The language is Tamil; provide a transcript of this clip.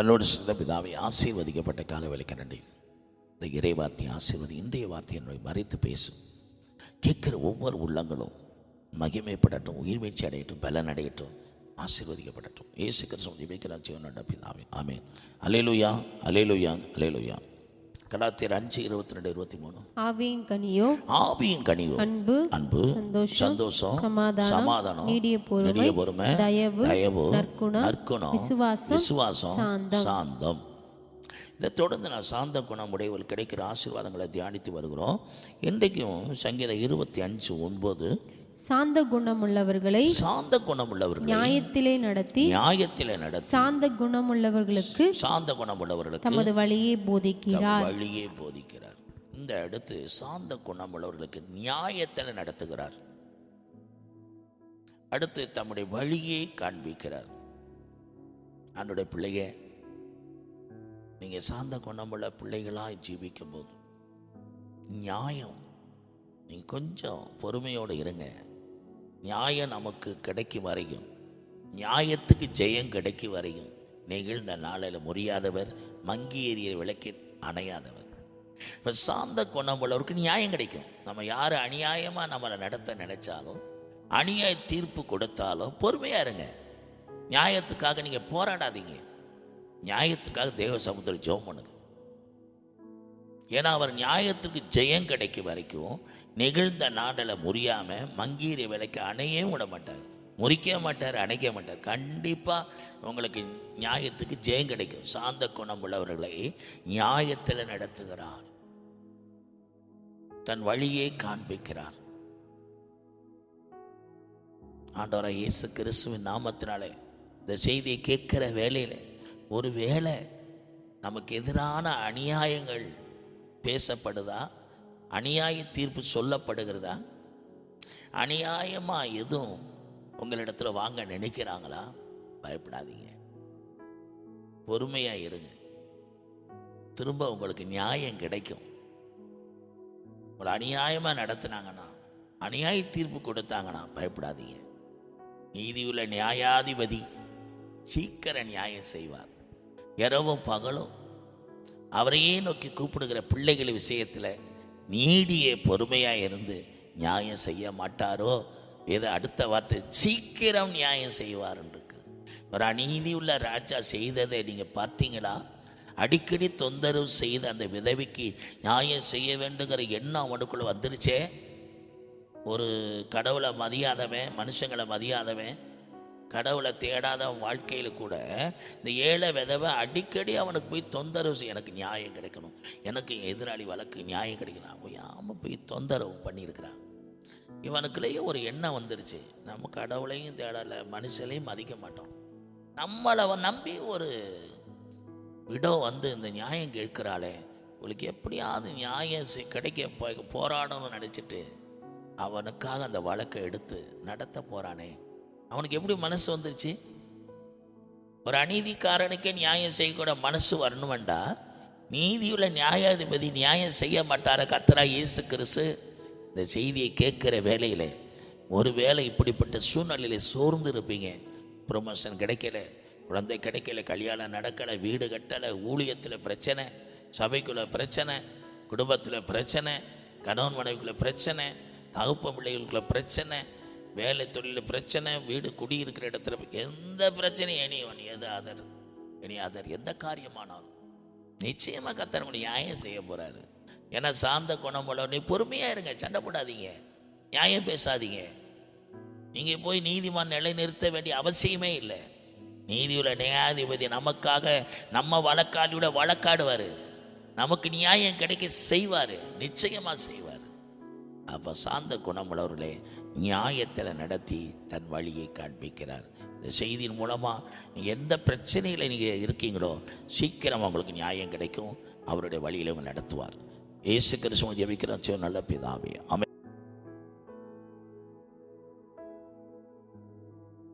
அன்னோடு சிந்த பிதாவை ஆசீர்வதிக்கப்பட்ட காலவேளைக்கு நன்றி இந்த இறை வார்த்தை ஆசீர்வதி இன்றைய வார்த்தை என்னை மறைத்து பேசும். கேட்குற ஒவ்வொரு உள்ளங்களும் மகிமைப்படட்டும் உயிர்மீழ்ச்சி அடையட்டும் பலன் அடையட்டும் ஆசீர்வதிக்கப்படட்டும். ஏசு கிறிஸ்துவ ஜெபிக்கிறார் ஜீவனோட பிதாவே. ஆமேன். அலேலுயா அலேலுயா அலேலுயா கலாத்தியர் அஞ்சு இருபத்தி ரெண்டு இருபத்தி மூணு ஆவியின் கனியோ ஆவியின் கனிவு அன்பு அன்பு சந்தோஷம் சந்தோஷம் சமாதானம் சமாதானம் நீடிய பொறுமை நெடிய பொறுமை தயவு தயவு நற்குணம் நற்குணம் விசுவாசம் விசுவாசம் சாந்தம். சாந்தம். இதை தொடர்ந்து நான் சாந்த குணம் உடையவர்கள் கிடைக்கிற ஆசீர்வாதங்களை தியானித்து வருகிறோம். இன்றைக்கும் சங்கீதம் இருபத்தி அஞ்சு ஒன்பது சாந்த குணமுள்ளவர்களை சாந்த குணம் உள்ளவர்கள் நியாயத்திலே நடத்தி நியாயத்திலே நடத்தி சாந்த குணமுள்ளவர்களுக்கு சாந்த குணம் உள்ளவர்களுக்கு தமது வழியை போதிக்கிறார். வழியே போதிக்கிறார். இந்த அடுத்து சாந்த குணம் உள்ளவர்களுக்கு நியாயத்தில் நடத்துகிறார். அடுத்து தம்முடைய வழியை காண்பிக்கிறார். ஆண்டுடைய பிள்ளைய நீங்க சாந்த குணமுள்ள பிள்ளைகளாய் ஜீவிக்கும் போது நியாயம் நீ கொஞ்சம் பொறுமையோடு இருங்க. நியாயம் நமக்கு கிடைக்கும் வரையும் நியாயத்துக்கு ஜெயம் கிடைக்கும் வரையும் நெகிழ்ந்த நாளில் முறியாதவர் மங்கி எறிய விளக்கி அணையாதவர். இப்போ சாந்த குணம் உள்ளவருக்கு நியாயம் கிடைக்கும். நம்ம யார் அநியாயமாக நம்மளை நடத்த நினைச்சாலும் அநியாய தீர்ப்பு கொடுத்தாலும் பொறுமையாக இருங்க. நியாயத்துக்காக நீங்கள் போராடாதீங்க. நியாயத்துக்காக தேவ சமுத்திரம் ஜோம் பண்ணுங்க. ஏன்னா அவர் நியாயத்துக்கு ஜெயம் கிடைக்கும் வரைக்கும் நெகிழ்ந்த நாடலை முறியாமல் மங்கீரிய விலைக்கு அணையே விட மாட்டார். முறிக்க மாட்டார் அணைக்க மாட்டார். கண்டிப்பாக உங்களுக்கு நியாயத்துக்கு ஜெயம் கிடைக்கும். சாந்த குணம் உள்ளவர்களை நியாயத்தில் நடத்துகிறார். தன் வழியை காண்பிக்கிறார். ஆண்டவராக இயேசு கிறிஸ்துவின் நாமத்தினாலே இந்த செய்தியை கேட்குற வேலையில் ஒரு வேளை நமக்கு எதிரான அநியாயங்கள் பேசப்படுதா? அநியாய தீர்ப்பு சொல்லப்படுகிறதா? அநியாயமாக எதுவும் உங்களிடத்தில் வாங்க நினைக்கிறாங்களா? பயப்படாதீங்க. பொறுமையாக இருங்க. திரும்ப உங்களுக்கு நியாயம் கிடைக்கும். உங்களை அநியாயமாக நடத்தினாங்கன்னா அநியாய தீர்ப்பு கொடுத்தாங்கன்னா பயப்படாதீங்க. நீதியுள்ள நியாயாதிபதி சீக்கிர நியாயம் செய்வார். இரவும் பகலும் அவரையே நோக்கி கூப்பிடுகிற பிள்ளைகள் விஷயத்தில் நீடிய பொறுமையாக இருந்து நியாயம் செய்ய மாட்டாரோ? ஏதோ அடுத்த வார்த்தை சீக்கிரம் நியாயம் செய்வார் இருக்கு ஒரு அநீதி உள்ள ராஜா செய்ததை நீங்கள் பார்த்தீங்களா? அடிக்கடி தொந்தரவு செய்த அந்த விதவிக்கு நியாயம் செய்ய வேண்டுங்கிற எண்ணம் அவனுக்குள்ளே வந்துருச்சே. ஒரு கடவுளை மதியாதவன் மனுஷங்களை மதியாதவன் கடவுளை தேடாத வாழ்க்கையில் கூட இந்த ஏழை விதவை அடிக்கடி அவனுக்கு போய் தொந்தரவு செய்ய எனக்கு நியாயம் கிடைக்கணும். எனக்கு எதிராளி வழக்கு நியாயம் கிடைக்கணும். அவன் போய் தொந்தரவு பண்ணியிருக்கிறான்? இவனுக்குள்ளேயே ஒரு எண்ணம் வந்துருச்சு. நம்ம கடவுளையும் தேடலை மனுஷனையும் மதிக்க மாட்டோம். நம்மளை நம்பி ஒரு விடோ வந்து இந்த நியாயம் கேட்கிறாளே உங்களுக்கு எப்படியாவது நியாயம் கிடைக்க போய் போராடணும்னு நினச்சிட்டு அவனுக்காக அந்த வழக்கை எடுத்து நடத்த போகிறானே அவனுக்கு எப்படி மனசு வந்துருச்சு? ஒரு அநீதிக்காரனுக்கே நியாயம் செய்யக்கூட மனசு வரணுமெண்டா? நீதியுள்ள நியாயாதிபதி நியாயம் செய்ய மாட்டார கத்தரா இயேசு கிறிஸ்து? இந்த செய்தியை கேட்குற வேலையில் ஒரு வேளை இப்படிப்பட்ட சூழ்நிலையில் சோர்ந்து இருப்பீங்க ப்ரொமோஷன் கிடைக்கல குழந்தை கிடைக்கல கல்யாணம் நடக்கலை வீடு கட்டலை ஊழியத்தில் பிரச்சனை சபைக்குள்ள பிரச்சனை குடும்பத்தில் பிரச்சனை கணவன் மனைவிக்குள்ள பிரச்சனை தகுப்பு பிள்ளைகளுக்குள்ள பிரச்சனை வேலை தொழில் பிரச்சனை வீடு குடியிருக்கிற இடத்துல எந்த பிரச்சனையும் எனி ஒன் எது அதர் எனி அதர் எந்த காரியமானாலும். நிச்சயமாக கத்தர் நியாயம் செய்ய போகிறாரு ஏன்னா சார்ந்த குணம் உள்ள நீ பொறுமையாக இருங்க சண்டை போடாதீங்க. நியாயம் பேசாதீங்க. நீங்கள் போய் நீதிமான் நிலை நிறுத்த வேண்டிய அவசியமே இல்லை. நீதியுள்ள நியாயாதிபதி நமக்காக நம்ம வழக்காடியோட வழக்காடுவார். நமக்கு நியாயம் கிடைக்க செய்வார். நிச்சயமாக செய்வார். அப்போ சாந்த குணமுள்ளவர்களே நியாயத்தில் நடத்தி தன் வழியை காண்பிக்கிறார். இந்த செய்தியின் மூலமாக நீங்கள் எந்த பிரச்சனையில் நீங்கள் இருக்கீங்களோ சீக்கிரம் அவங்களுக்கு நியாயம் கிடைக்கும். அவருடைய வழியில் அவங்க நடத்துவார். இயேசு கிறிஸ்துவ ஜெபிக்கிற நல்ல பிதாவே. அமை